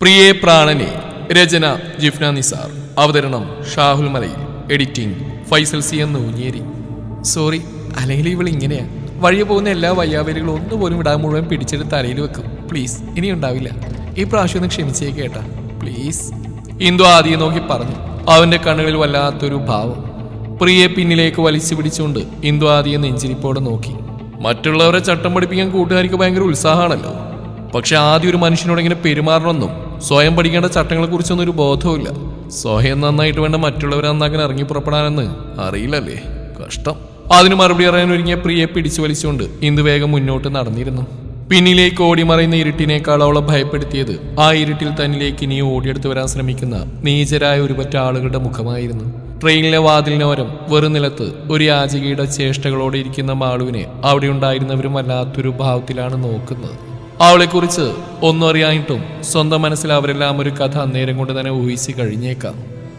പ്രിയേ പ്രാണനെ രചന ജിഫ്ന നിസാർ. അവതരണം ഷാഹുൽ മലയിൽ. എഡിറ്റിംഗ് ഫൈസൽ സി എന്ന് ഊഞ്ഞേരി സോറി അല്ലെങ്കിൽ ഇവൾ ഇങ്ങനെയാ. വഴിയെ പോകുന്ന എല്ലാ വയ്യാവലികളും ഒന്നുപോലും ഇടാൻ മുഴുവൻ പിടിച്ചെടുത്ത് തലയിൽ വെക്കും. പ്ലീസ് ഇനി ഉണ്ടാവില്ല. ഈ പ്രാവശ്യം ഒന്ന് ക്ഷമിച്ചേ കേട്ടാ. പ്ലീസ്. ഇന്ദു ആദ്യം നോക്കി പറഞ്ഞു. അവന്റെ കണ്ണുകളിൽ വല്ലാത്തൊരു ഭാവം. പ്രിയെ പിന്നിലേക്ക് വലിച്ചു പിടിച്ചുകൊണ്ട് ഇന്ദു ആദ്യം നെഞ്ചിരിപ്പോടെ നോക്കി. മറ്റുള്ളവരെ ചട്ടം പഠിപ്പിക്കാൻ കൂട്ടുകാർക്ക് ഭയങ്കര ഉത്സാഹമാണല്ലോ. പക്ഷെ ആദ്യം ഒരു മനുഷ്യനോട് ഇങ്ങനെ പെരുമാറണമെന്നും സ്വയം പഠിക്കേണ്ട ചട്ടങ്ങളെ കുറിച്ചൊന്നും ഒരു ബോധവുമില്ല. സ്വയം നന്നായിട്ട് വേണ്ട മറ്റുള്ളവരെ നന്നാക്കാൻ ഇറങ്ങി പുറപ്പെടാനെന്ന് അറിയില്ലല്ലേ? കഷ്ടം. അതിന് മറുപടി അറിയാൻ ഒരുങ്ങിയ പ്രിയെ പിടിച്ചു വലിച്ചുകൊണ്ട് ഇന്ദു വേഗം മുന്നോട്ട് നടന്നിരുന്നു. പിന്നിലേക്ക് ഓടി മറയുന്ന ഇരുട്ടിനേക്കാൾ അവളെ ഭയപ്പെടുത്തിയത് ആ ഇരുട്ടിൽ തന്നിലേക്ക് ഇനി ഓടിയെടുത്ത് വരാൻ ശ്രമിക്കുന്ന നീചരായ ഒരുപറ്റ ആളുകളുടെ മുഖമായിരുന്നു. ട്രെയിനിലെ വാതിലിനോരം വെറു നിലത്ത് ഒരു യാചകിയുടെ ചേഷ്ടകളോടെ ഇരിക്കുന്ന മാളുവിനെ അവിടെ ഉണ്ടായിരുന്നവരും വല്ലാത്തൊരു ഭാവത്തിലാണ് നോക്കുന്നത്. അവളെക്കുറിച്ച് ഒന്നും അറിയായിട്ടും സ്വന്തം മനസ്സിൽ അവരെല്ലാം ഒരു കഥ അന്നേരം കൊണ്ട് തന്നെ ഊഹിച്ച് കഴിഞ്ഞേക്കാം.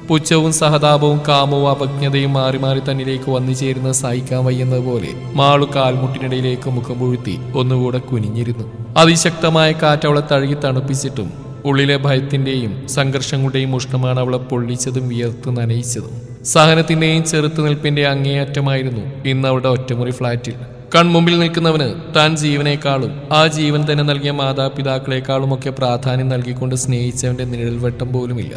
പുച്ഛവും സഹതാപവും കാമവും അപജ്ഞതയും മാറി മാറി തന്നിലേക്ക് വന്നു ചേരുന്ന സഹിക്കാൻ വയ്യുന്നത് പോലെ മാളു കാൽമുട്ടിനിടയിലേക്ക് മുഖം പുഴുത്തി ഒന്നുകൂടെ കുനിഞ്ഞിരുന്നു. അതിശക്തമായ കാറ്റ് അവളെ തഴുകി തണുപ്പിച്ചിട്ടും ഉള്ളിലെ ഭയത്തിന്റെയും സംഘർഷങ്ങളുടെയും ഉഷ്ണമാണ് അവളെ പൊള്ളിച്ചതും വിയർത്ത് നനയിച്ചതും. സഹനത്തിന്റെയും ചെറുത്തുനിൽപ്പിന്റെ അങ്ങേയറ്റമായിരുന്നു ഇന്ന് അവളുടെ ഒറ്റമുറി ഫ്ളാറ്റിൽ കൺമുമ്പിൽ നിൽക്കുന്നവന് താൻ ജീവനേക്കാളും ആ ജീവൻ തന്നെ നൽകിയ മാതാപിതാക്കളെക്കാളും ഒക്കെ പ്രാധാന്യം നൽകിക്കൊണ്ട് സ്നേഹിച്ചവന്റെ നിഴൽവട്ടം പോലുമില്ല.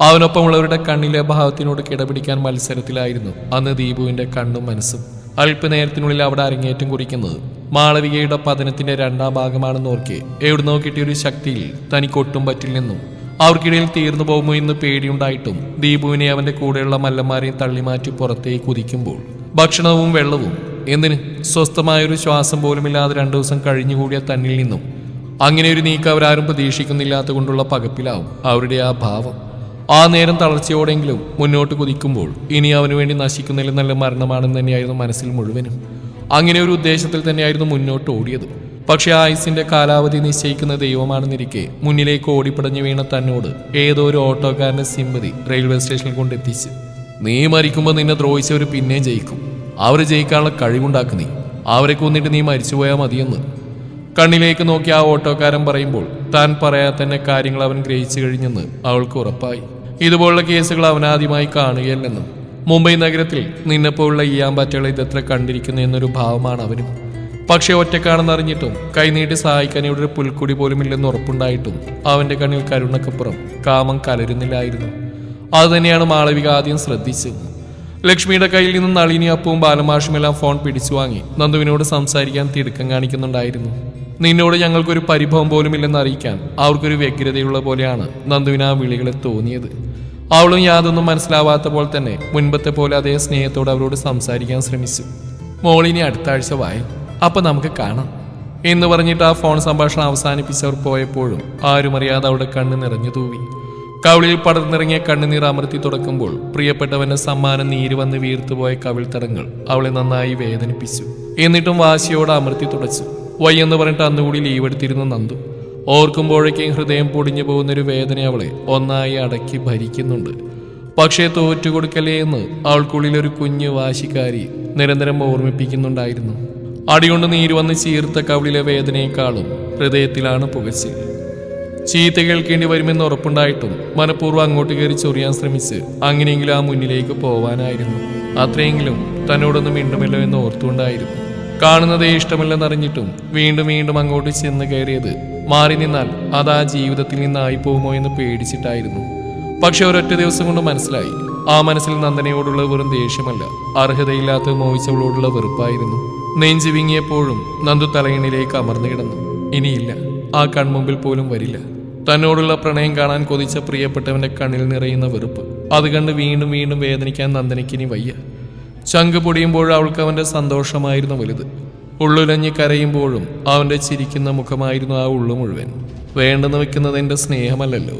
അവനൊപ്പമുള്ളവരുടെ കണ്ണിലെ ഭാവത്തിനോട് കിടപിടിക്കാൻ മത്സരത്തിലായിരുന്നു അന്ന് ദീപുവിന്റെ കണ്ണും മനസ്സും. അല്പനേരത്തിനുള്ളിൽ അവിടെ അരങ്ങേറ്റം കുറിക്കുന്നത് മാളവികയുടെ പതനത്തിന്റെ രണ്ടാം ഭാഗമാണെന്ന് ഓർക്കെ എവിടുന്നോ കിട്ടിയൊരു ശക്തിയിൽ തനിക്കൊട്ടും പറ്റില്ലെന്നും അവർക്കിടയിൽ തീർന്നു പോകുമോ എന്ന് പേടിയുണ്ടായിട്ടും ദീപുവിനെ അവന്റെ കൂടെയുള്ള മല്ലന്മാരെയും തള്ളിമാറ്റി പുറത്തേക്ക് കുതിക്കുമ്പോൾ ഭക്ഷണവും വെള്ളവും എന്തിന്? സ്വസ്ഥമായൊരു ശ്വാസം പോലുമില്ലാതെ രണ്ടു ദിവസം കഴിഞ്ഞുകൂടിയ തന്നിൽ നിന്നും. അങ്ങനെ ഒരു നീക്കം അവരാരും പ്രതീക്ഷിക്കുന്നില്ലാത്ത കൊണ്ടുള്ള പകപ്പിലാവും അവരുടെ ആ ഭാവം. ആ നേരം തളർച്ചയോടെങ്കിലും മുന്നോട്ട് കുതിക്കുമ്പോൾ ഇനി അവന് വേണ്ടി നശിക്കുന്നതിൽ നല്ല മരണമാണെന്ന് തന്നെയായിരുന്നു മനസ്സിൽ മുഴുവനും. അങ്ങനെ ഒരു ഉദ്ദേശത്തിൽ തന്നെയായിരുന്നു മുന്നോട്ട് ഓടിയത്. പക്ഷെ ആയുസിന്റെ കാലാവധി നിശ്ചയിക്കുന്ന ദൈവമാണെന്നിരിക്കെ മുന്നിലേക്ക് ഓടിപ്പടഞ്ഞു വീണ തന്നോട് ഏതോ ഒരു ഓട്ടോക്കാരന്റെ സിമ്പതി റെയിൽവേ സ്റ്റേഷനിൽ കൊണ്ടെത്തിച്ച് നീ മരിക്കുമ്പോൾ നിന്നെ ദ്രോഹിച്ചവർ പിന്നെയും ജയിക്കും. അവർ ജയിക്കാനുള്ള കഴിവുണ്ടാക്ക് നീ. അവരെ കൊന്നിട്ട് നീ മരിച്ചുപോയാൽ മതിയെന്ന്. കണ്ണിലേക്ക് നോക്കി ആ ഓട്ടോക്കാരൻ പറയുമ്പോൾ താൻ പറയാതെ തന്നെ കാര്യങ്ങൾ അവൻ ഗ്രഹിച്ചു കഴിഞ്ഞെന്ന് അവൾക്ക് ഉറപ്പായി. ഇതുപോലുള്ള കേസുകൾ അവൻ അവനാദ്യമായി കാണുകയല്ലെന്നും മുംബൈ നഗരത്തിൽ നിന്നെപ്പോലുള്ള ഈയാമ്പാറ്റകളെ ഇതെത്ര കണ്ടിരിക്കുന്നു എന്നൊരു ഭാവമാണ് അവനും. പക്ഷെ ഒറ്റക്കാണെന്നറിഞ്ഞിട്ടും കൈനീട്ടി സഹായിക്കാൻ ഇവിടെ ഒരു പുൽക്കുടി പോലും ഇല്ലെന്ന് ഉറപ്പുണ്ടായിട്ടും അവന്റെ കണ്ണിൽ കരുണക്കപ്പുറം കാമം കലരുന്നില്ലായിരുന്നു. അതുതന്നെയാണ് മാളവിക ആദ്യം ശ്രദ്ധിച്ചത്. ലക്ഷ്മിയുടെ കയ്യിൽ നിന്ന് നളിനി അപ്പവും ബാലമാഷുമെല്ലാം ഫോൺ പിടിച്ചു വാങ്ങി. നന്ദുവിനോട് സംസാരിക്കാൻ തിടുക്കം കാണിക്കുന്നുണ്ടായിരുന്നു. നിന്നോട് ഞങ്ങൾക്കൊരു പരിഭവം പോലും ഇല്ലെന്ന് അറിയിക്കാൻ അവർക്കൊരു വ്യഗ്രതയുള്ള പോലെയാണ് നന്ദുവിന് ആ വിളികളെ തോന്നിയത്. അവളും യാതൊന്നും മനസ്സിലാവാത്ത പോലെ തന്നെ മുൻപത്തെ പോലെ അതേ സ്നേഹത്തോട് അവരോട് സംസാരിക്കാൻ ശ്രമിച്ചു. മോളിനി അടുത്ത ആഴ്ച വായോ അപ്പൊ നമുക്ക് കാണാം. എന്ന് പറഞ്ഞിട്ട് ആ ഫോൺ സംഭാഷണം അവസാനിപ്പിച്ചവർ പോയപ്പോഴും ആരുമറിയാതെ അവളുടെ കണ്ണ് നിറഞ്ഞു തൂവി. കവിളിൽ പടർന്നിറങ്ങിയ കണ്ണുനീർ അമർത്തി തുടക്കുമ്പോൾ പ്രിയപ്പെട്ടവന്റെ സമ്മാനം നീര് വന്ന് വീർത്തുപോയ കവിൾത്തടങ്ങൾ അവളെ നന്നായി വേദനിപ്പിച്ചു. എന്നിട്ടും വാശിയോടെ അമർത്തി തുടച്ചു. വയ്യെന്ന് പറഞ്ഞിട്ട് അന്നുകൂടി ലീവ് എടുത്തിരുന്ന നന്ദു. ഓർക്കുമ്പോഴേക്കും ഹൃദയം പൊടിഞ്ഞു പോകുന്നൊരു വേദന അവളെ ഒന്നായി അടക്കി ഭരിക്കുന്നുണ്ട്. പക്ഷേ തോറ്റുകൊടുക്കലേ എന്ന് അവൾക്കുള്ളിൽ ഒരു കുഞ്ഞു വാശിക്കാരി നിരന്തരം ഓർമ്മിപ്പിക്കുന്നുണ്ടായിരുന്നു. അടികൊണ്ട് നീര് വന്ന് ചീർത്ത കവിളിലെ വേദനയെക്കാളും ഹൃദയത്തിലാണ് പുകച്ചിൽ. ചീത്ത കേൾക്കേണ്ടി വരുമെന്ന് ഉറപ്പുണ്ടായിട്ടും മനഃപൂർവം അങ്ങോട്ട് കയറി ചൊറിയാൻ ശ്രമിച്ച് അങ്ങനെയെങ്കിലും ആ മുന്നിലേക്ക് പോവാനായിരുന്നു. അത്രയെങ്കിലും തന്നോടൊന്നും മിണ്ടുമല്ലോ എന്ന് ഓർത്തുകൊണ്ടായിരുന്നു. കാണുന്നതേ ഇഷ്ടമല്ലെന്നറിഞ്ഞിട്ടും വീണ്ടും വീണ്ടും അങ്ങോട്ട് ചെന്ന് കയറിയത് മാറി നിന്നാൽ അത് ആ ജീവിതത്തിൽ നിന്നായി പോകുമോ എന്ന് പേടിച്ചിട്ടായിരുന്നു. പക്ഷെ ഒരൊറ്റ ദിവസം കൊണ്ട് മനസ്സിലായി. ആ മനസ്സിൽ നന്ദനയോടുള്ള വെറും ദേഷ്യമല്ല അർഹതയില്ലാത്ത മോഹിച്ചവളോടുള്ള വെറുപ്പായിരുന്നു. നെഞ്ചു വിങ്ങിയപ്പോഴും നന്ദു തലയിണിലേക്ക് അമർന്നു കിടന്നു. ഇനിയില്ല ആ കൺമുമ്പിൽ പോലും വരില്ല. തന്നോടുള്ള പ്രണയം കാണാൻ കൊതിച്ച പ്രിയപ്പെട്ടവന്റെ കണ്ണിൽ നിറയുന്ന വെറുപ്പ്. അത് കണ്ട് വീണ്ടും വീണ്ടും വേദനിക്കാൻ നന്ദനയ്ക്കിനി വയ്യ. ചങ്ക് പൊടിയുമ്പോൾ അവൾക്ക് അവന്റെ സന്തോഷമായിരുന്നു വലുത്. ഉള്ളുലഞ്ഞ് കരയുമ്പോഴും അവന്റെ ചിരിക്കുന്ന മുഖമായിരുന്നു ആ ഉള്ളു മുഴുവൻ. വേണ്ടെന്ന് വെക്കുന്നത് എന്റെ സ്നേഹമല്ലല്ലോ.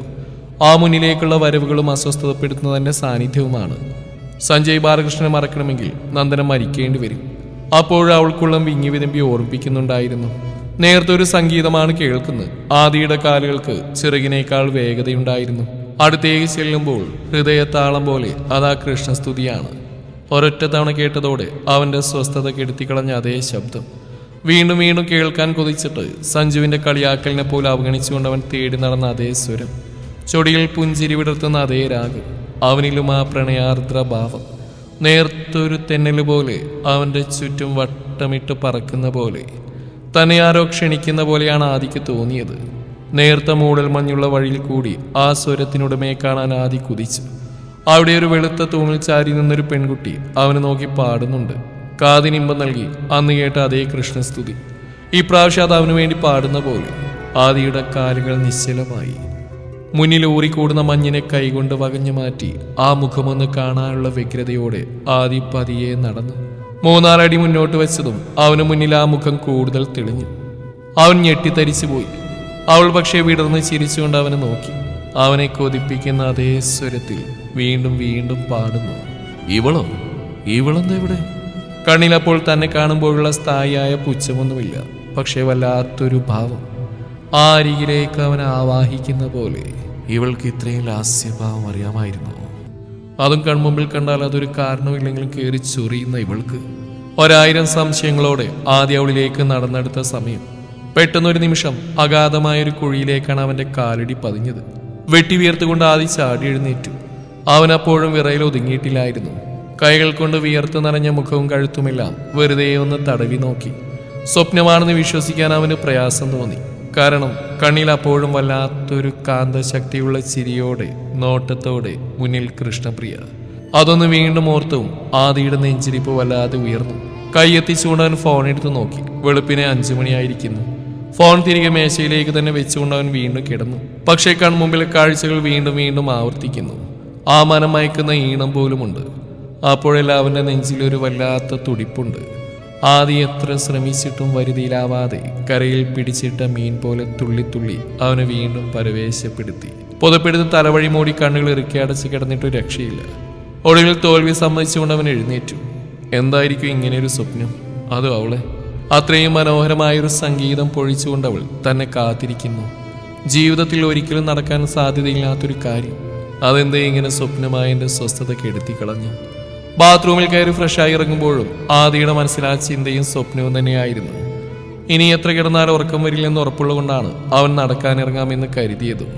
ആ മുന്നിലേക്കുള്ള വരവുകളും അസ്വസ്ഥതപ്പെടുത്തുന്നതിന്റെ സാന്നിധ്യവുമാണ്. സഞ്ജയ് ബാലകൃഷ്ണനെ മറക്കണമെങ്കിൽ നന്ദനം മരിക്കേണ്ടി വരും. അപ്പോൾ അവൾക്കുള്ളം വിങ്ങി വിതമ്പി ഓർമ്മിപ്പിക്കുന്നുണ്ടായിരുന്നു. നേരത്തെ ഒരു സംഗീതമാണ് കേൾക്കുന്നത്. ആദിയുടെ കാലുകൾക്ക് ചിറകിനേക്കാൾ വേഗതയുണ്ടായിരുന്നു. അടുത്തേക്ക് ചെല്ലുമ്പോൾ ഹൃദയത്താളം പോലെ അതാ കൃഷ്ണസ്തുതിയാണ്. ഒരൊറ്റ തവണ കേട്ടതോടെ അവന്റെ സ്വസ്ഥത കെടുത്തിക്കളഞ്ഞ അതേ ശബ്ദം. വീണ്ടും വീണ്ടും കേൾക്കാൻ കൊതിച്ചിട്ട് സഞ്ജുവിന്റെ കളിയാക്കലിനെ പോലെ അവഗണിച്ചുകൊണ്ട് അവൻ തേടി നടന്ന അതേ സ്വരം. ചൊടിയിൽ പുഞ്ചിരി വിടർത്തുന്ന അതേ രാഗം. അവനിലും ആ പ്രണയാർദ്ര ഭാവം നേർത്തൊരു തെന്നൽ പോലെ അവന്റെ ചുറ്റും വട്ടമിട്ട് പറക്കുന്ന പോലെ തന്നെ ആരോ ക്ഷണിക്കുന്ന പോലെയാണ് ആദിക്ക് തോന്നിയത്. നേർത്ത മൂടൽ മഞ്ഞുള്ള വഴിയിൽ കൂടി ആ സ്വരത്തിനുടമയെ കാണാൻ ആദി കുതിച്ചു. അവിടെ ഒരു വെളുത്ത തൂണിൽ ചാരി നിന്നൊരു പെൺകുട്ടി അവനെ നോക്കി പാടുന്നുണ്ട്. കാതിനിമ്പം നൽകി അന്ന് കേട്ട അതേ കൃഷ്ണസ്തുതി. ഇപ്രാവശ്യം അത് അവനു വേണ്ടി പാടുന്ന പോലെ ആദിയുടെ കാലുകൾ നിശ്ചലമായി. മുന്നിൽ ഊറിക്കൂടുന്ന മഞ്ഞിനെ കൈകൊണ്ട് വകഞ്ഞു മാറ്റി ആ മുഖമൊന്ന് കാണാനുള്ള വ്യഗ്രതയോടെ ആദി പതിയെ നടന്നു. മൂന്നാലടി മുന്നോട്ട് വെച്ചതും അവന് മുന്നിൽ ആ മുഖം കൂടുതൽ തെളിഞ്ഞു. അവൻ ഞെട്ടിത്തരിച്ചു പോയി അവൾ പക്ഷേ വിടർന്ന് ചിരിച്ചുകൊണ്ട് അവനെ നോക്കി. അവനെ കൊതിപ്പിക്കുന്ന അതേ സ്വരത്തിൽ വീണ്ടും വീണ്ടും പാടുന്നു. ഇവളോ? ഇവളെന്താ ഇവിടെ? കണ്ണിലപ്പോൾ തന്നെ കാണുമ്പോഴുള്ള സ്ഥായിയായ പുച്ഛമൊന്നുമില്ല പക്ഷേ വല്ലാത്തൊരു ഭാവം. ആ അരികിലേക്ക് അവൻ ആവാഹിക്കുന്ന പോലെ. ഇവൾക്ക് ഇത്രയും ലാസ്യഭാവം അറിയാമായിരുന്നു? അതും കൺമുമ്പിൽ കണ്ടാൽ അതൊരു കാരണമില്ലെങ്കിലും കയറി ചൊറിയുന്ന ഇവൾക്ക്. ഒരായിരം സംശയങ്ങളോടെ ആദ്യ അവളിലേക്ക് നടന്നെടുത്ത സമയം. പെട്ടെന്നൊരു നിമിഷം അഗാധമായ ഒരു കുഴിയിലേക്കാണ് അവന്റെ കാലടി പതിഞ്ഞത്. വെട്ടി വിയർത്തുകൊണ്ട് ആദ്യ ചാടി എഴുന്നേറ്റു. അവൻ അപ്പോഴും വിറയിൽ ഒതുങ്ങിയിട്ടില്ലായിരുന്നു. കൈകൾ കൊണ്ട് വിയർത്ത് നിറഞ്ഞ മുഖവും കഴുത്തുമെല്ലാം വെറുതെ ഒന്ന് തടവി നോക്കി. സ്വപ്നമാണെന്ന് വിശ്വസിക്കാൻ അവന് പ്രയാസം തോന്നി. കാരണം കണ്ണിൽ അപ്പോഴും വല്ലാത്തൊരു കാന്തശക്തിയുള്ള ചിരിയോടെ നോട്ടത്തോടെ മുന്നിൽ കൃഷ്ണപ്രിയ. അതൊന്ന് വീണ്ടും ഓർത്തും ആദിയുടെ നെഞ്ചിരിപ്പ് വല്ലാതെ ഉയർന്നു. കൈയെത്തിച്ചുകൊണ്ട് ഫോൺ എടുത്തു നോക്കി. വെളുപ്പിനെ അഞ്ചു മണിയായിരിക്കുന്നു. ഫോൺ തിരികെ മേശയിലേക്ക് തന്നെ വെച്ചുകൊണ്ട് അവൻ വീണ്ടും കിടന്നു. പക്ഷേ കൺമുമ്പിലെ കാഴ്ചകൾ വീണ്ടും വീണ്ടും ആവർത്തിക്കുന്നു. ആ മനം മയക്കുന്ന ഈണം പോലുമുണ്ട്. അപ്പോഴെല്ലാം അവന്റെ നെഞ്ചിലൊരു വല്ലാത്ത തുടിപ്പുണ്ട്. ആദ്യം എത്ര ശ്രമിച്ചിട്ടും വരുതിയിലാവാതെ കരയിൽ പിടിച്ചിട്ട മീൻ പോലെ തുള്ളിത്തുള്ളി അവനെ വീണ്ടും പരവേശപ്പെടുത്തി. പുതപ്പെടുത്ത് തലവഴി മൂടി കണ്ണുകൾ ഇറുക്കി അടച്ച് കിടന്നിട്ട് രക്ഷയില്ല. ഒടുവിൽ തോൽവി സമ്മതിച്ചുകൊണ്ട് അവൻ എഴുന്നേറ്റു. എന്തായിരിക്കും ഇങ്ങനെയൊരു സ്വപ്നം? അതും അവളെ? അത്രയും മനോഹരമായൊരു സംഗീതം പൊഴിച്ചുകൊണ്ട് അവൾ തന്നെ കാത്തിരിക്കുന്നു. ജീവിതത്തിൽ ഒരിക്കലും നടക്കാൻ സാധ്യതയില്ലാത്തൊരു കാര്യം. അതെന്തേ ഇങ്ങനെ സ്വപ്നമായ എന്റെ സ്വസ്ഥത കെടുത്തി കളഞ്ഞു? ബാത്റൂമിൽ കയറി ഫ്രഷായി ഇറങ്ങുമ്പോഴും ആദിയുടെ മനസ്സിൽ ആ ചിന്തയും സ്വപ്നവും തന്നെയായിരുന്നു. ഇനി എത്ര കിടന്നാലും ഉറക്കം വരില്ലെന്ന് ഉറപ്പുള്ളതുകൊണ്ടാണ് അവൻ നടക്കാനിറങ്ങാമെന്ന് കരുതിയതും.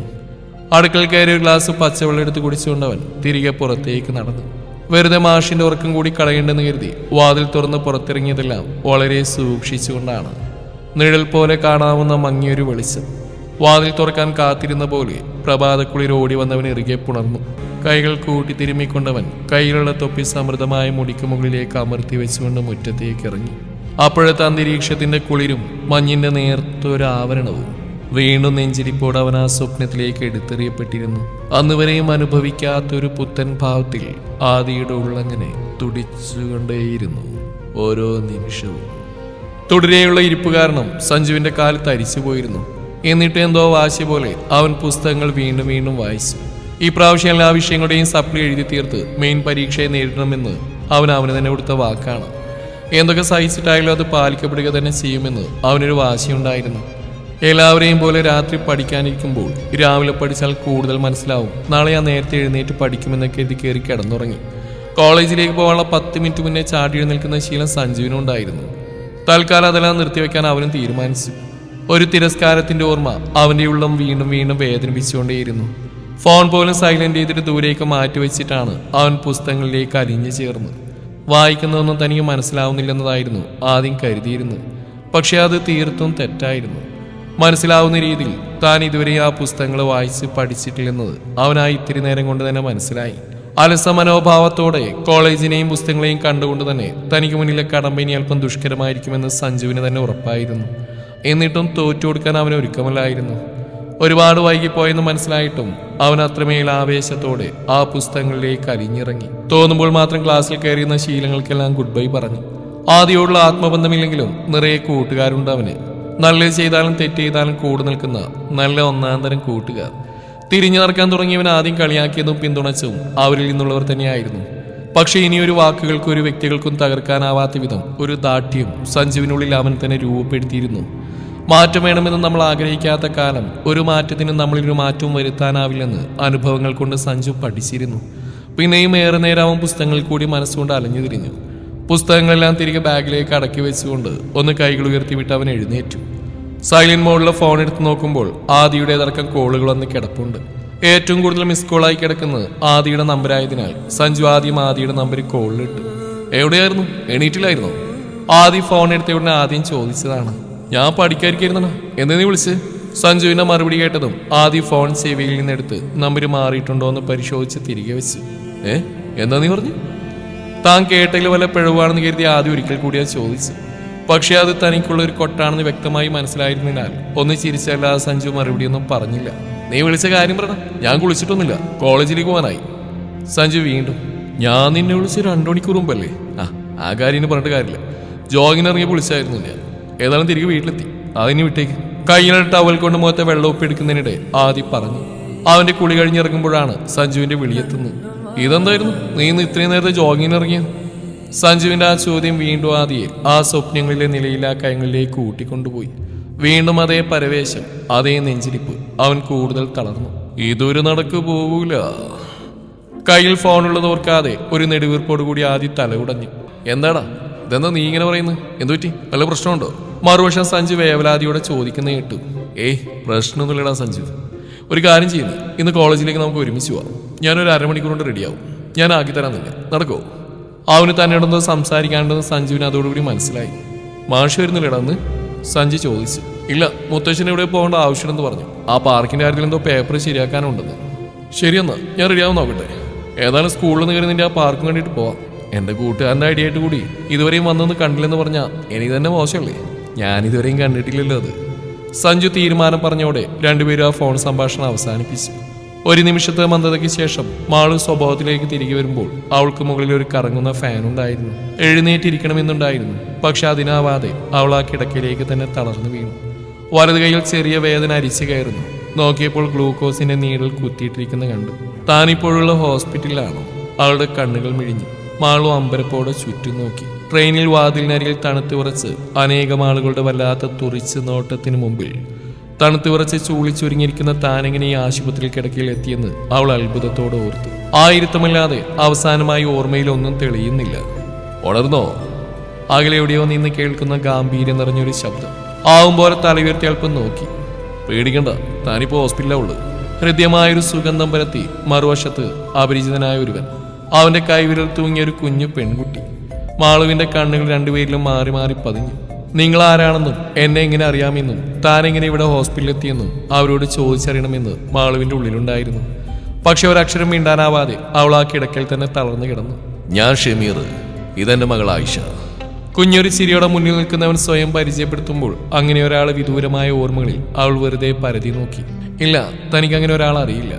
അടുക്കള കയറി ഒരു ഗ്ലാസ് പച്ചവെള്ളം എടുത്ത് കുടിച്ചുകൊണ്ടവൻ തിരികെ പുറത്തേക്ക് നടന്നു. വെറുതെ മാഷിന്റെ ഉറക്കം കൂടി കളയേണ്ടെന്ന് കരുതി വാതിൽ തുറന്ന് പുറത്തിറങ്ങിയതെല്ലാം വളരെ സൂക്ഷിച്ചുകൊണ്ടാണ്. നിഴൽ പോലെ കാണാവുന്ന മങ്ങിയൊരു വെളിച്ചം. വാതിൽ തുറക്കാൻ കാത്തിരുന്ന പോലെ പ്രഭാതക്കുളിർ ഓടി വന്നവൻ ഇറുകെ പുണർന്നു. കൈകൾ കൂട്ടി തിരുമ്മിക്കൊണ്ടവൻ കയ്യിലുള്ള തൊപ്പി സമൃദ്ധമായ മുടിക്ക് മുകളിലേക്ക് അമർത്തി വെച്ചുകൊണ്ട് മുറ്റത്തേക്ക് ഇറങ്ങി. അപ്പോഴത്തെ അന്തരീക്ഷത്തിന്റെ കുളിരും മഞ്ഞിന്റെ നേർത്തൊരാവരണവും വീണ്ടും നെഞ്ചിരിപ്പോട് അവൻ ആ സ്വപ്നത്തിലേക്ക് എടുത്തെറിയപ്പെട്ടിരുന്നു. അന്നുവരെയും അനുഭവിക്കാത്തൊരു പുത്തൻ ഭാവത്തിൽ ആദിയുടെ ഉള്ളങ്ങനെ തുടിച്ചുകൊണ്ടേയിരുന്നു ഓരോ നിമിഷവും. തുടരെയുള്ള ഇരിപ്പ് കാരണം സഞ്ജുവിന്റെ കാൽ തരിച്ചു പോയിരുന്നു എന്നിട്ട് എന്തോ വാശി പോലെ അവൻ പുസ്തകങ്ങൾ വീണ്ടും വീണ്ടും വായിച്ചു. ഈ പ്രാവശ്യം എല്ലാ വിഷയങ്ങളുടെയും സപ്ലി എഴുതി തീർത്ത് മെയിൻ പരീക്ഷയെ നേരിടണമെന്ന് അവൻ അവന് തന്നെ കൊടുത്ത വാക്കാണ്. എന്തൊക്കെ സഹിച്ചിട്ടായാലും അത് പാലിക്കപ്പെടുക തന്നെ ചെയ്യുമെന്ന് അവനൊരു വാശിയുണ്ടായിരുന്നു. എല്ലാവരെയും പോലെ രാത്രി പഠിക്കാനിരിക്കുമ്പോൾ രാവിലെ പഠിച്ചാൽ കൂടുതൽ മനസ്സിലാവും. നാളെ ഞാൻ നേരത്തെ എഴുന്നേറ്റ് പഠിക്കുമെന്നൊക്കെ എഴുതി കയറി കിടന്നുറങ്ങി. കോളേജിലേക്ക് പോകാനുള്ള പത്ത് മിനിറ്റ് മുന്നേ ചാടി എഴുന്നേൽക്കുന്ന ശീലം സഞ്ജീവിനും ഉണ്ടായിരുന്നു. തൽക്കാലം അതെല്ലാം നിർത്തിവെക്കാൻ അവനും തീരുമാനിച്ചു. ഒരു തിരസ്കാരത്തിന്റെ ഓർമ്മ അവന്റെ ഉള്ളം വീണ്ടും വീണ്ടും വേദനിപ്പിച്ചുകൊണ്ടേയിരുന്നു. ഫോൺ പോലും സൈലന്റ് ചെയ്തിട്ട് ദൂരേക്ക് മാറ്റിവെച്ചിട്ടാണ് അവൻ പുസ്തകങ്ങളിലേക്ക് അലിഞ്ഞു ചേർന്നത്. വായിക്കുന്നതൊന്നും തനിക്ക് മനസ്സിലാവുന്നില്ലെന്നതായിരുന്നു ആദ്യം കരുതിയിരുന്നത്. പക്ഷെ അത് തീർത്തും തെറ്റായിരുന്നു. മനസ്സിലാവുന്ന രീതിയിൽ താൻ ഇതുവരെ ആ പുസ്തകങ്ങൾ വായിച്ച് പഠിച്ചിട്ടില്ലെന്നത് അവനായി ഇത്തിരി നേരം കൊണ്ട് തന്നെ മനസ്സിലായി. അലസ മനോഭാവത്തോടെ കോളേജിനെയും പുസ്തകങ്ങളെയും കണ്ടുകൊണ്ട് തന്നെ തനിക്ക് മുന്നിലെ കടമ്പ ഇനി അല്പം ദുഷ്കരമായിരിക്കുമെന്ന് സഞ്ജുവിന് തന്നെ ഉറപ്പായിരുന്നു. എന്നിട്ടും തോറ്റു കൊടുക്കാൻ ഒരുക്കമല്ലായിരുന്നു. ഒരുപാട് വൈകിപ്പോയെന്ന് മനസ്സിലായിട്ടും അവൻ അത്രമേൽ ആവേശത്തോടെ ആ പുസ്തകങ്ങളിലേക്ക് അലിഞ്ഞിറങ്ങി. തോന്നുമ്പോൾ മാത്രം ക്ലാസ്സിൽ കയറിയുന്ന ശീലങ്ങൾക്കെല്ലാം ഗുഡ് ബൈ പറഞ്ഞു. ആദ്യയോടുള്ള ആത്മബന്ധമില്ലെങ്കിലും നിറയെ കൂട്ടുകാരുണ്ട് അവന്. നല്ലത് ചെയ്താലും തെറ്റ് ചെയ്താലും കൂടെ നിൽക്കുന്ന നല്ല ഒന്നാം തരം കൂട്ടുകാർ. തിരിഞ്ഞു നടക്കാൻ തുടങ്ങിയവൻ ആദ്യം കളിയാക്കിയതും പിന്തുണച്ചതും അവരിൽ നിന്നുള്ളവർ തന്നെയായിരുന്നു. പക്ഷേ ഇനിയൊരു വാക്കുകൾക്കും ഒരു വ്യക്തികൾക്കും തകർക്കാനാവാത്ത വിധം ഒരു ദാഠ്യം സഞ്ജുവിനുള്ളിൽ അവൻ തന്നെ രൂപപ്പെടുത്തിയിരുന്നു. മാറ്റം വേണമെന്ന് നമ്മൾ ആഗ്രഹിക്കാത്ത കാലം ഒരു മാറ്റത്തിനും നമ്മളിലൊരു മാറ്റവും വരുത്താനാവില്ലെന്ന് അനുഭവങ്ങൾ കൊണ്ട് സഞ്ജു പഠിച്ചിരുന്നു. പിന്നെയും ഏറെ നേരം പുസ്തകങ്ങൾ കൂടി മനസ്സുകൊണ്ട് അലഞ്ഞു തിരിഞ്ഞു. പുസ്തകങ്ങളെല്ലാം തിരികെ ബാഗിലേക്ക് അടക്കി വെച്ചുകൊണ്ട് ഒന്ന് കൈകൾ ഉയർത്തി വിട്ട് അവൻ എഴുന്നേറ്റു. സൈലന്റ് മോഡിലെ ഫോൺ എടുത്ത് നോക്കുമ്പോൾ ആദിയുടേതടക്കം കോളുകൾ വന്ന് കിടപ്പുണ്ട്. ഏറ്റവും കൂടുതൽ മിസ് കോളായി കിടക്കുന്നത് ആദിയുടെ നമ്പരായതിനാൽ സഞ്ജു ആദ്യം ആദിയുടെ നമ്പറിൽ കോളിലിട്ടു. എവിടെയായിരുന്നു? എണീറ്റിലായിരുന്നു ആദ്യം ഫോൺ എടുത്ത ഉടനെ ആദ്യം ചോദിച്ചതാണ്. ഞാൻ പഠിക്കാതിരിക്കുന്നു എന്ന് നീ വിളിച്ച്? സഞ്ജുവിന്റെ മറുപടി കേട്ടതും ആദ്യം ഫോൺ സേവയിൽ നിന്നെടുത്ത് നമ്പർ മാറിയിട്ടുണ്ടോ എന്ന് പരിശോധിച്ച് തിരികെ വെച്ച്. ഏ? എന്താ നീ പറഞ്ഞു? താൻ കേട്ടതിൽ വല്ല പിഴവാണെന്ന് കരുതി ആദ്യം ഒരിക്കൽ കൂടി അത് ചോദിച്ചു പക്ഷേ അത് തനിക്കുള്ള ഒരു കൊട്ടാണെന്ന് വ്യക്തമായി മനസ്സിലായിരുന്നതിനാൽ ഒന്ന് ചിരിച്ചല്ലാതെ സഞ്ജു മറുപടിയൊന്നും പറഞ്ഞില്ല. നീ വിളിച്ച കാര്യം പറ. ഞാൻ കുളിച്ചിട്ടൊന്നുമില്ല. കോളേജിലേക്ക് പോകാനായി. സഞ്ജു വീണ്ടും ഞാൻ നിന്നെ വിളിച്ച് രണ്ടു മണിക്കൂർ മുമ്പല്ലേ? ആ ആ കാര്യം പറഞ്ഞിട്ട് കാര്യമില്ല. ജോഗിനിറങ്ങി വിളിച്ചായിരുന്നു ഞാൻ. ഏതായാലും തിരികെ വീട്ടിലെത്തി. അതിന് വിട്ടേക്ക്. കയ്യിലെ ടവൽ കൊണ്ട് മുഖത്തെ വെള്ളമൊപ്പ് എടുക്കുന്നതിനിടെ ആദി പറഞ്ഞു. അവന്റെ കുളി കഴിഞ്ഞിറങ്ങുമ്പോഴാണ് സഞ്ജുവിന്റെ വിളിയെത്തുന്നത്. ഇതെന്തായിരുന്നു? നീ ഇന്ന് ഇത്രയും നേരത്തെ ജോഗിങ്ങിന് ഇറങ്ങിയത് സഞ്ജുവിന്റെ ആ ചോദ്യം വീണ്ടും ആദിയെ ആ സ്വപ്നങ്ങളിലെ നിലയിൽ ആ കയങ്ങളിലേക്ക് കൂട്ടിക്കൊണ്ടുപോയി വീണ്ടും അതേ പരവേശം അതേ നെഞ്ചിരിപ്പ് അവൻ കൂടുതൽ തളർന്നു. ഇതൊരു നടക്ക് പോകൂല കയ്യിൽ ഫോണുള്ളത് ഓർക്കാതെ ഒരു നെടുവീർപ്പോട് കൂടി ആദ്യം തല ഉടഞ്ഞു എന്താടാ? ഇതെന്താ നീ ഇങ്ങനെ പറയുന്നത്? എന്തു പറ്റി വല്ല പ്രശ്നമുണ്ടോ? മറുവശം സഞ്ജു വേവലാതിയോടെ ചോദിക്കുന്ന കേട്ടു. ഏയ് പ്രശ്നമൊന്നുമില്ലടാ സഞ്ജു. ഒരു കാര്യം ചെയ്യുന്നു ഇന്ന് കോളേജിലേക്ക് നമുക്ക് ഒരുമിച്ച് പോവാം. ഞാനൊരു അരമണിക്കൂർ കൊണ്ട് റെഡിയാവും ഞാൻ ആക്കി തരാൻ നിന്നെ നടക്കോ. അവന് തന്നോടൊന്ന് സംസാരിക്കാണ്ടെന്ന് സഞ്ജുവിന് അതോടുകൂടി മനസ്സിലായി. മാഷ് വരുന്നില്ലടാ അന്ന്. സഞ്ജു ചോദിച്ചു. ഇല്ല മുത്തശ്ശന് ഇവിടെ പോകേണ്ട ആവശ്യമുണ്ടെന്ന് പറഞ്ഞു. ആ പാർക്കിന്റെ കാര്യത്തിൽ എന്തോ പേപ്പർ ശരിയാക്കാനുണ്ടെന്ന്. ശരിയെന്നാ ഞാൻ റെഡിയാവും നോക്കട്ടെ. ഏതായാലും സ്കൂളിൽ നിന്ന് കയറി ആ പാർക്കും കണ്ടിട്ട് പോവാം. എന്റെ കൂട്ടുകാരന്റെ ഐഡിയ ആയിട്ട് കൂടി. ഇതുവരെയും വന്നൊന്ന് കണ്ടില്ലെന്ന് പറഞ്ഞാൽ എനിക്ക് തന്നെ മോശമല്ലേ? ഞാൻ ഇതുവരെയും കണ്ടിട്ടില്ലല്ലോ അത്. സഞ്ജു തീരുമാനം പറഞ്ഞോടെ രണ്ടുപേരും ആ ഫോൺ സംഭാഷണം അവസാനിപ്പിച്ചു. ഒരു നിമിഷത്തെ മന്ദതയ്ക്ക് ശേഷം മാളു സ്വഭാവത്തിലേക്ക് തിരികെ വരുമ്പോൾ അവൾക്ക് മുകളിൽ ഒരു കറങ്ങുന്ന ഫാൻ ഉണ്ടായിരുന്നു. എഴുന്നേറ്റിരിക്കണമെന്നുണ്ടായിരുന്നു. പക്ഷെ അതിനാവാതെ അവൾ ആ കിടക്കയിലേക്ക് തന്നെ തളർന്നു വീണു. വലത് കൈയിൽ ചെറിയ വേദന അരിച്ചു കയറുന്നു. നോക്കിയപ്പോൾ ഗ്ലൂക്കോസിന്റെ നീഡിൽ കുത്തിയിട്ടിരിക്കുന്ന കണ്ടു. താനിപ്പോഴുള്ള ഹോസ്പിറ്റലിലാണോ? അവളുടെ കണ്ണുകൾ മിഴിഞ്ഞു. മാളു അമ്പരപ്പോടെ ചുറ്റും നോക്കി. ട്രെയിനിൽ വാതിലിനരികിൽ തണുത്തു ഉറച്ച് അനേകം ആളുകളുടെ വല്ലാത്ത തുറിച്ച് നോട്ടത്തിന് മുമ്പിൽ തണുത്തു വിറച്ച് ചൂളിച്ചൊരുങ്ങിയിരിക്കുന്ന താനെങ്ങനെ ഈ ആശുപത്രിയിൽ കിടക്കയിൽ എത്തിയെന്ന് അവൾ അത്ഭുതത്തോടെ ഓർത്തു. ആയിരുത്തമല്ലാതെ അവസാനമായി ഓർമ്മയിൽ ഒന്നും തെളിയുന്നില്ല. ഉണർന്നോ? അകലെ എവിടെയോ നിന്ന് കേൾക്കുന്ന ഗാംഭീര്യം നിറഞ്ഞൊരു ശബ്ദം. ആവും പോലെ അല്പം നോക്കി. പേടിക്കണ്ട താനിപ്പോ ഹോസ്പിറ്റലുള്ളൂ ഹൃദ്യമായൊരു സുഗന്ധം പരത്തി മറുവശത്ത് അപരിചിതനായ ഒരുവൻ. അവന്റെ കൈവിരൽ തൂങ്ങിയ ഒരു കുഞ്ഞു പെൺകുട്ടി. മാളുവിന്റെ കണ്ണുകൾ രണ്ടുപേരിലും മാറി മാറി പതിഞ്ഞു. നിങ്ങൾ ആരാണെന്നും എന്നെ എങ്ങനെ അറിയാമെന്നും താൻ എങ്ങനെ ഇവിടെ ഹോസ്പിറ്റലിൽ എത്തിയെന്നും അവരോട് ചോദിച്ചറിയണമെന്ന് മാളുവിന്റെ ഉള്ളിലുണ്ടായിരുന്നു. പക്ഷെ ഒരക്ഷരം മിണ്ടാനാവാതെ അവൾ ആ കിടക്കൽ തന്നെ തളർന്നു കിടന്നു. ഞാൻ ഷമീർ. ഇതെന്റെ മകൾ ആയിഷ. കുഞ്ഞൊരു ചിരിയോടെ മുന്നിൽ നിൽക്കുന്നവൻ സ്വയം പരിചയപ്പെടുത്തുമ്പോൾ അങ്ങനെ ഒരാൾ വിദൂരമായ ഓർമ്മകളിൽ അവൾ വെറുതെ പരതി നോക്കി. ഇല്ല തനിക്ക് അങ്ങനെ ഒരാൾ അറിയില്ല.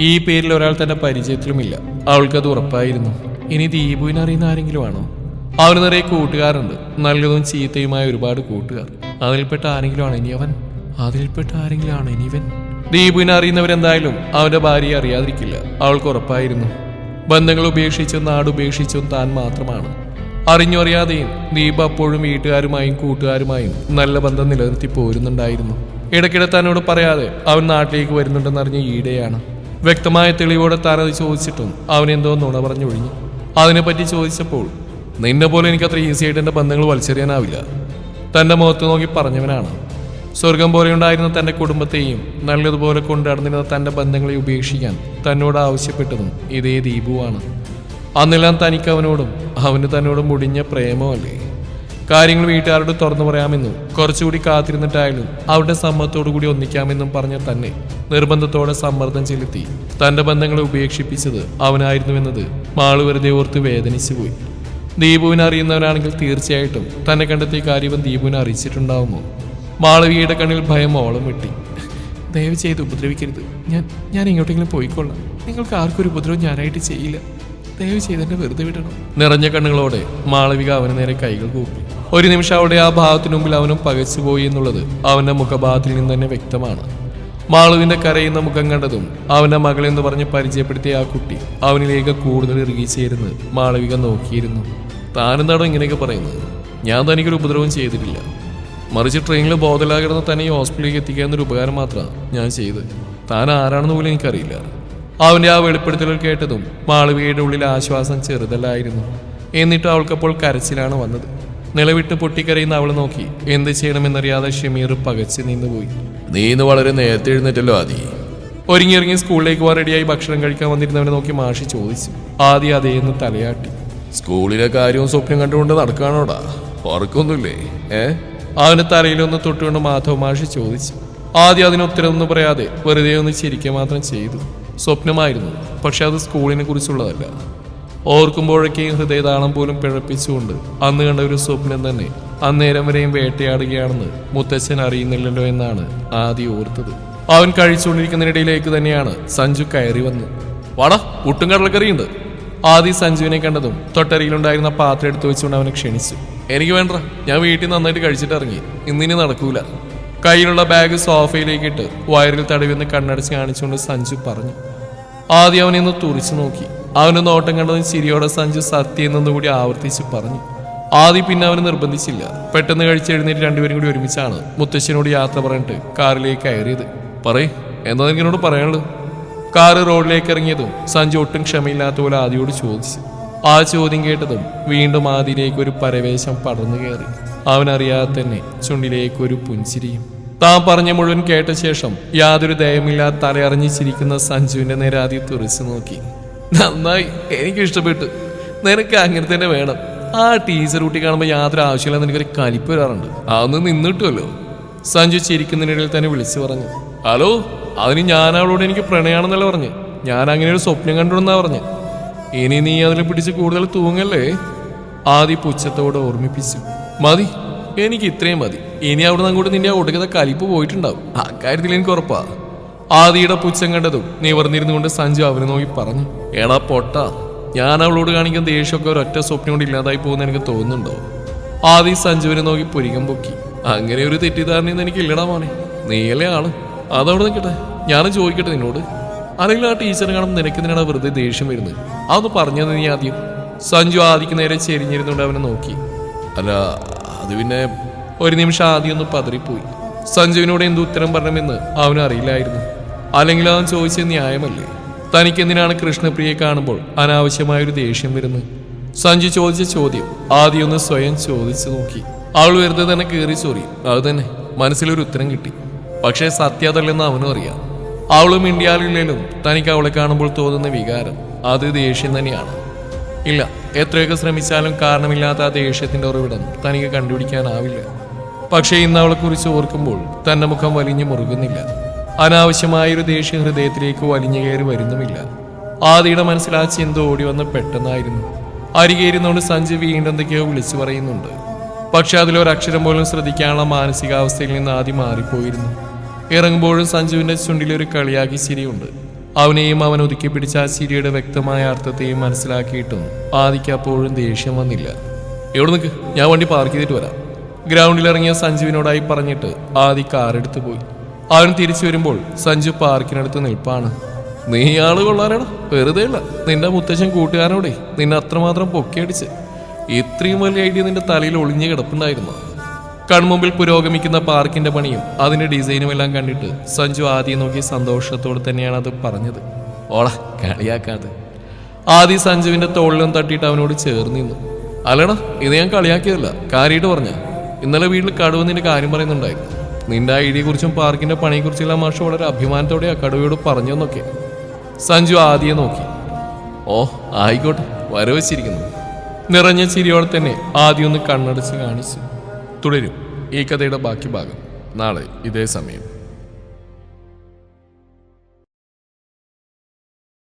ഈ പേരിൽ ഒരാൾ തന്റെ പരിചയത്തിലുമില്ല. അവൾക്കത് ഉറപ്പായിരുന്നു. ഇനി ദീപുവിനെ അറിയുന്ന ആരെങ്കിലും ആണോ? അവന് നിറയെ കൂട്ടുകാരുണ്ട്. നല്ലതും ചീത്തയുമായ ഒരുപാട് കൂട്ടുകാർ. അതിൽപ്പെട്ട ആരെങ്കിലും ആണ് ഇനി അവൻ അതിൽപ്പെട്ട ആരെങ്കിലും ആണ് ഇനിവൻ? ദീപുവിനെ അറിയുന്നവരെന്തായാലും അവന്റെ ഭാര്യയെ അറിയാതിരിക്കില്ല. അവൾക്ക് ഉറപ്പായിരുന്നു. ബന്ധങ്ങൾ ഉപേക്ഷിച്ചും നാട് ഉപേക്ഷിച്ചും താൻ മാത്രമാണ്. അറിഞ്ഞു അറിയാതെയും ദീപ അപ്പോഴും വീട്ടുകാരുമായും കൂട്ടുകാരുമായും നല്ല ബന്ധം നിലനിർത്തി പോരുന്നുണ്ടായിരുന്നു. ഇടയ്ക്കിടെ തന്നോട് പറയാതെ അവൻ നാട്ടിലേക്ക് വരുന്നുണ്ടെന്നറിഞ്ഞ ഈടെയാണ് വ്യക്തമായ തെളിവോടെ താനത് ചോദിച്ചിട്ടും അവനെന്തോ നുണ പറഞ്ഞൊഴിഞ്ഞു. അതിനെപ്പറ്റി ചോദിച്ചപ്പോൾ നിന്നെ പോലെ എനിക്ക് അത്ര ഈസി ആയിട്ട് എന്റെ ബന്ധങ്ങൾ വലിച്ചെറിയാനാവില്ല. തന്റെ മുഖത്ത് നോക്കി പറഞ്ഞവനാണ്. സ്വർഗം പോലെ ഉണ്ടായിരുന്ന തന്റെ കുടുംബത്തെയും നല്ലതുപോലെ കൊണ്ടുനടന്നിരുന്ന തന്റെ ബന്ധങ്ങളെ ഉപേക്ഷിക്കാൻ തന്നോട് ആവശ്യപ്പെട്ടതും ഇതേ ദീപുവാണ്. അന്നെല്ലാം തനിക്ക് അവനോടും അവന് തന്നോടും മുടിഞ്ഞ പ്രേമമല്ലേ? കാര്യങ്ങൾ വീട്ടുകാരോട് തുറന്നു പറയാമെന്നും കുറച്ചുകൂടി കാത്തിരുന്നിട്ടായാലും അവരുടെ സമ്മതത്തോടു കൂടി ഒന്നിക്കാമെന്നും പറഞ്ഞ തന്നെ നിർബന്ധത്തോടെ സമ്മർദ്ദം ചെലുത്തി തന്റെ ബന്ധങ്ങളെ ഉപേക്ഷിപ്പിച്ചത് അവനായിരുന്നുവെന്നത് മാൾ വെറുതെ ഓർത്ത് വേദനിച്ചു പോയി ദീപുവിനെ അറിയുന്നവരാണെങ്കിൽ തീർച്ചയായിട്ടും തന്നെ കണ്ടെത്തിയ കാര്യം ദീപുവിനെ അറിയിച്ചിട്ടുണ്ടാവുമോ? മാളവിയുടെ കണ്ണിൽ ഭയം ഓളം വെട്ടി. ദയവ് ചെയ്ത് ഉപദ്രവിക്കരുത്. ഞാൻ ഞാൻ എങ്ങോട്ടെങ്കിലും പോയിക്കൊള്ളാം. നിങ്ങൾക്ക് ആർക്കൊരു ഉപദ്രവം ഞാനായിട്ട് ചെയ്യില്ല. ദയവ് ചെയ്ത് വെറുതെ വിടണം. നിറഞ്ഞ കണ്ണുകളോടെ മാളവിക അവന് നേരെ കൈകൾ കൂപ്പി. ഒരു നിമിഷം അവിടെ ആ ഭാവത്തിനു മുമ്പിൽ അവനും പകച്ചുപോയി എന്നുള്ളത് അവന്റെ മുഖഭാവത്തിൽ നിന്ന് തന്നെ വ്യക്തമാണ്. മാളുവിന്റെ കരയുന്ന മുഖം കണ്ടതും അവന്റെ എന്ന് പറഞ്ഞ് പരിചയപ്പെടുത്തിയ ആ കുട്ടി അവനിലേക്ക് കൂടുതൽ ഇറുകിച്ചേരുന്ന് മാളവിക നോക്കിയിരുന്നു. താനെന്താണോ ഇങ്ങനെയൊക്കെ പറയുന്നത്? ഞാൻ തനിക്കൊരു ഉപദ്രവം ചെയ്തിട്ടില്ല. മറിച്ച് ട്രെയിനിൽ ബോധലാകിടന്ന് തന്നെ ഈ ഹോസ്പിറ്റലിലേക്ക് എന്നൊരു ഉപകാരം മാത്രമാണ് ഞാൻ ചെയ്ത് താൻ ആരാണെന്ന് പോലും എനിക്കറിയില്ല. അവന്റെ ആ വെളിപ്പെടുത്തലുകൾ കേട്ടതും മാളവികയുടെ ഉള്ളിൽ ആശ്വാസം ചെറുതല്ലായിരുന്നു. എന്നിട്ട് അവൾക്കപ്പോൾ കരച്ചിലാണ് വന്നത്. നിലവിട്ട് പൊട്ടിക്കരയുന്ന അവൾ നോക്കി എന്ത് ചെയ്യണമെന്നറിയാതെ ഷമീർ പകച്ച് നിന്നുപോയി. നീ ഇന്ന് വളരെ നേരത്തെ എഴുന്നേറ്റല്ലോ ആദി. ഒരുങ്ങിയിറങ്ങി സ്കൂളിലേക്ക് പോകാൻ റെഡിയായി ഭക്ഷണം കഴിക്കാൻ വന്നിരുന്നവനെ നോക്കി മാഷി ചോദിച്ചു. ആദി അതേന്ന് തലയാട്ടി. സ്കൂളിലെ കാര്യവും സ്വപ്നം കണ്ടുകൊണ്ട് നടക്കാണോടാ? ഉറക്കൊന്നുമില്ലേ? ഏ? അവന് തലയിലൊന്ന് തൊട്ടുകൊണ്ട് മാധവ് മാഷി ചോദിച്ചു. ആദ്യം അതിന് ഉത്തരമൊന്നും പറയാതെ വെറുതെ ഒന്ന് ചിരിക്കുക മാത്രം ചെയ്തു. സ്വപ്നമായിരുന്നു പക്ഷെ അത് സ്കൂളിനെ കുറിച്ചുള്ളതല്ല. ഓർക്കുമ്പോഴൊക്കെയും ഹൃദയതാളം പോലും പിഴപ്പിച്ചുകൊണ്ട് അന്ന് കണ്ട ഒരു സ്വപ്നം തന്നെ അന്നേരം വരെയും വേട്ടയാടുകയാണെന്ന് മുത്തച്ഛൻ അറിയുന്നില്ലല്ലോ എന്നാണ് ആദ്യം ഓർത്തത്. അവൻ കഴിച്ചുകൊണ്ടിരിക്കുന്നതിനിടയിലേക്ക് തന്നെയാണ് സഞ്ജു കയറി വന്നു വാടാ പുട്ടും കടലക്കറിയുണ്ട്. ആദ്യം സഞ്ജുവിനെ കണ്ടതും തൊട്ടരിയിലുണ്ടായിരുന്ന പാത്രം എടുത്തു വെച്ചുകൊണ്ട് അവനെ ക്ഷണിച്ചു. എനിക്ക് വേണ്ട ഞാൻ വീട്ടിൽ നന്നായിട്ട് കഴിച്ചിട്ട് ഇറങ്ങി. ഇന്നിനി നടക്കൂല. കയ്യിലുള്ള ബാഗ് സോഫയിലേക്ക് ഇട്ട് വയറിൽ തടവിന്ന് കണ്ണടച്ച് കാണിച്ചുകൊണ്ട് സഞ്ജു പറഞ്ഞു. ആദ്യം അവനെ ഒന്ന് തുറിച്ചു നോക്കി. അവന് നോട്ടം കണ്ടതും ചിരിയോടെ സഞ്ജു സത്യം എന്നുകൂടി ആവർത്തിച്ച് പറഞ്ഞു. ആദ്യം പിന്നെ അവന് നിർബന്ധിച്ചില്ല. പെട്ടെന്ന് കഴിച്ചെഴുന്നേറ്റ് രണ്ടുപേരും കൂടി ഒരുമിച്ചാണ് മുത്തശ്ശനോട് യാത്ര പറഞ്ഞിട്ട് കാറിലേക്ക് കയറിയത്. പറയ് എന്താ എനിക്കിനോട് പറയാനുള്ളത്? കാറ് റോഡിലേക്ക് ഇറങ്ങിയതും സഞ്ജു ഒട്ടും ക്ഷമയില്ലാത്ത പോലെ ആദിയോട് ചോദിച്ചു. ആ ചോദ്യം കേട്ടതും വീണ്ടും ആദിയിലേക്ക് ഒരു പരവേശം പടർന്നു കയറി. അവനറിയാതെ തന്നെ ചുണ്ടിലേക്ക് ഒരു പുഞ്ചിരിയും. താൻ പറഞ്ഞ മുഴുവൻ കേട്ട ശേഷം യാതൊരു ദയമില്ലാതെ തലയറിഞ്ഞിച്ചിരിക്കുന്ന സഞ്ജുവിന്റെ നേരെ ആദ്യം തുറച്ചു നോക്കി. നന്നായി എനിക്ക് ഇഷ്ടപ്പെട്ടു നിനക്ക് അങ്ങനെ തന്നെ വേണം. ആ ടീച്ചർ കുട്ടി കാണുമ്പോൾ യാതൊരു ആവശ്യമില്ലാന്ന് എനിക്കൊരു കലിപ്പ് വരാറുണ്ട്. അതൊന്ന് നിന്നിട്ടുമല്ലോ സഞ്ജു ചിരിക്കുന്നതിനിടയിൽ തന്നെ വിളിച്ചു പറഞ്ഞു. ഹലോ അതിന് ഞാൻ അവളോട് എനിക്ക് പ്രണയാണെന്നല്ല പറഞ്ഞു. ഞാൻ അങ്ങനെ ഒരു സ്വപ്നം കണ്ടുവെന്നാ പറഞ്ഞു. ഇനി നീ അതിനെ പിടിച്ച് കൂടുതൽ തൂങ്ങല്ലേ? ആദ്യ പുച്ഛത്തോടെ ഓർമ്മിപ്പിച്ചു. മതി എനിക്ക് ഇത്രയും മതി. ഇനി അവിടെ അങ്ങോട്ട് നിന്റെ ആ ഒടുക്കത്തെ കലിപ്പ് പോയിട്ടുണ്ടാവും. അക്കാര്യത്തിൽ എനിക്ക് ഉറപ്പാ. ആദിയുടെ പുച്ഛം കണ്ടതും നിവർന്നിരുന്നുകൊണ്ട് സഞ്ജു അവനെ നോക്കി പറഞ്ഞു. എടാ പൊട്ട ഞാൻ അവളോട് കാണിക്കുന്ന ദേഷ്യമൊക്കെ ഒരൊറ്റ സ്വപ്നം കൊണ്ട് ഇല്ലാതായി പോകുന്ന എനിക്ക് തോന്നുന്നുണ്ടോ? ആദി സഞ്ജുവിനെ നോക്കി പുരികം പൊക്കി. അങ്ങനെ ഒരു തെറ്റിദ്ധാരണയൊന്നും എനിക്ക് ഇല്ലടാ മോനെ. നീയല്ലേ ആൾ? അതവിടെ നിൽക്കട്ടെ. ഞാനും ചോദിക്കട്ടെ നിന്നോട്. അല്ലെങ്കിൽ ആ ടീച്ചറെ കാണുമ്പോൾ നിനക്ക് നിന്നാണ് വെറുതെ ദേഷ്യം വരുന്നത്? അതൊന്ന് പറഞ്ഞത് നീ ആദ്യം. സഞ്ജു ആദിക്ക് നേരെ ചെരിഞ്ഞിരുന്നുകൊണ്ട് അവനെ നോക്കി. അല്ല അത് പിന്നെ ഒരു നിമിഷം ആദ്യം ഒന്ന് പതറിപ്പോയി. സഞ്ജുവിനോട് എന്ത് ഉത്തരം പറയണമെന്ന് അവനറിയില്ലായിരുന്നു. അല്ലെങ്കിൽ അവൻ ചോദിച്ചത് ന്യായമല്ലേ? തനിക്ക് എന്തിനാണ് കൃഷ്ണപ്രിയെ കാണുമ്പോൾ അനാവശ്യമായൊരു ദേഷ്യം വരുന്നത്? സഞ്ജു ചോദിച്ച ചോദ്യം ആദ്യം ഒന്ന് സ്വയം ചോദിച്ചു നോക്കി. അവൾ വെറുതെ തന്നെ കയറി ചോറി. അത് തന്നെ മനസ്സിലൊരു ഉത്തരം കിട്ടി. പക്ഷേ സത്യ അതല്ലെന്ന് അവനും അറിയാം. അവളും ഇന്ത്യയിലും തനിക്ക് അവളെ കാണുമ്പോൾ തോന്നുന്ന വികാരം അത് ദേഷ്യം തന്നെയാണ്. ഇല്ല എത്രയൊക്കെ ശ്രമിച്ചാലും കാരണമില്ലാത്ത ആ ദേഷ്യത്തിന്റെ ഉറവിടം തനിക്ക് കണ്ടുപിടിക്കാനാവില്ല. പക്ഷേ ഇന്ന് അവളെക്കുറിച്ച് ഓർക്കുമ്പോൾ തന്റെ മുഖം വലിഞ്ഞു മുറുകുന്നില്ല. അനാവശ്യമായൊരു ദേഷ്യ ഹൃദയത്തിലേക്ക് വലിഞ്ഞു കയറി വരുന്നുമില്ല. ആദിയുടെ മനസ്സിൽ ആ ചിന്ത ഓടി വന്ന് പെട്ടെന്നായിരുന്നു. അരികേരുന്നോണ്ട് സഞ്ജയ് വീണ്ടും എന്തൊക്കെയോ വിളിച്ചു പറയുന്നുണ്ട്. പക്ഷെ അതിലൊരക്ഷരം പോലും ശ്രദ്ധിക്കാനുള്ള മാനസികാവസ്ഥയിൽ നിന്ന് ആദ്യം മാറിപ്പോയിരുന്നു. ഇറങ്ങുമ്പോഴും സഞ്ജുവിന്റെ ചുണ്ടിലൊരു കളിയാക്കി ചിരിയുണ്ട്. അവനെയും അവൻ ഒതുക്കി പിടിച്ച ആ ചിരിയുടെ വ്യക്തമായ അർത്ഥത്തെയും മനസ്സിലാക്കിയിട്ടും ആദിക്ക് അപ്പോഴും ദേഷ്യം വന്നില്ല. എവിടെ നിൽക്ക് ഞാൻ വണ്ടി പാർക്ക് ചെയ്തിട്ട് വരാം. ഗ്രൗണ്ടിൽ ഇറങ്ങിയ സഞ്ജുവിനോടായി പറഞ്ഞിട്ട് ആദി കാറെടുത്ത് പോയി. അവൻ തിരിച്ചു വരുമ്പോൾ സഞ്ജു പാർക്കിനടുത്ത് നിൽപ്പാണ്. നീ ആൾ കൊള്ളാനാണ്? വെറുതെ ഇല്ല നിന്റെ മുത്തച്ഛൻ കൂട്ടുകാരനോടെ നിന്നെ അത്രമാത്രം പൊക്കിയടിച്ച്. ഇത്രയും വലിയ ഐഡിയ നിന്റെ തലയിൽ ഒളിഞ്ഞു കിടപ്പുണ്ടായിരുന്നു. കൺമുമ്പിൽ പുരോഗമിക്കുന്ന പാർക്കിന്റെ പണിയും അതിന്റെ ഡിസൈനും എല്ലാം കണ്ടിട്ട് സഞ്ജു ആദ്യം നോക്കി സന്തോഷത്തോടെ തന്നെയാണ് അത് പറഞ്ഞത്. ഓള കളിയാക്കാതെ. ആദ്യം സഞ്ജുവിന്റെ തോളിലും തട്ടിയിട്ട് അവനോട് ചേർന്ന് നിന്നു. അല്ലടാ ഇത് ഞാൻ കളിയാക്കിയതല്ല. കാര്യമായിട്ട് പറഞ്ഞ. ഇന്നലെ വീട്ടിൽ കടുവെന്നിന്റെ നിന്റെ കാര്യം പറയുന്നുണ്ടായിരുന്നു നിന്റെ ഐഡിയെ കുറിച്ചും പാർക്കിന്റെ പണിയെക്കുറിച്ചെല്ലാം മാഷ് വളരെ അഭിമാനത്തോടെ കടുവയോട് പറഞ്ഞു എന്നൊക്കെ. സഞ്ജു ആദ്യം നോക്കി. ഓ ആയിക്കോട്ടെ വരവച്ചിരിക്കുന്നു നിറഞ്ഞ ചിരിയോടെ തന്നെ ആദ്യം ഒന്ന് കണ്ണടച്ച് കാണിച്ചു. തുടരും ഈ കഥയുടെ ബാക്കി ഭാഗം. നാളെ ഇതേ സമയം.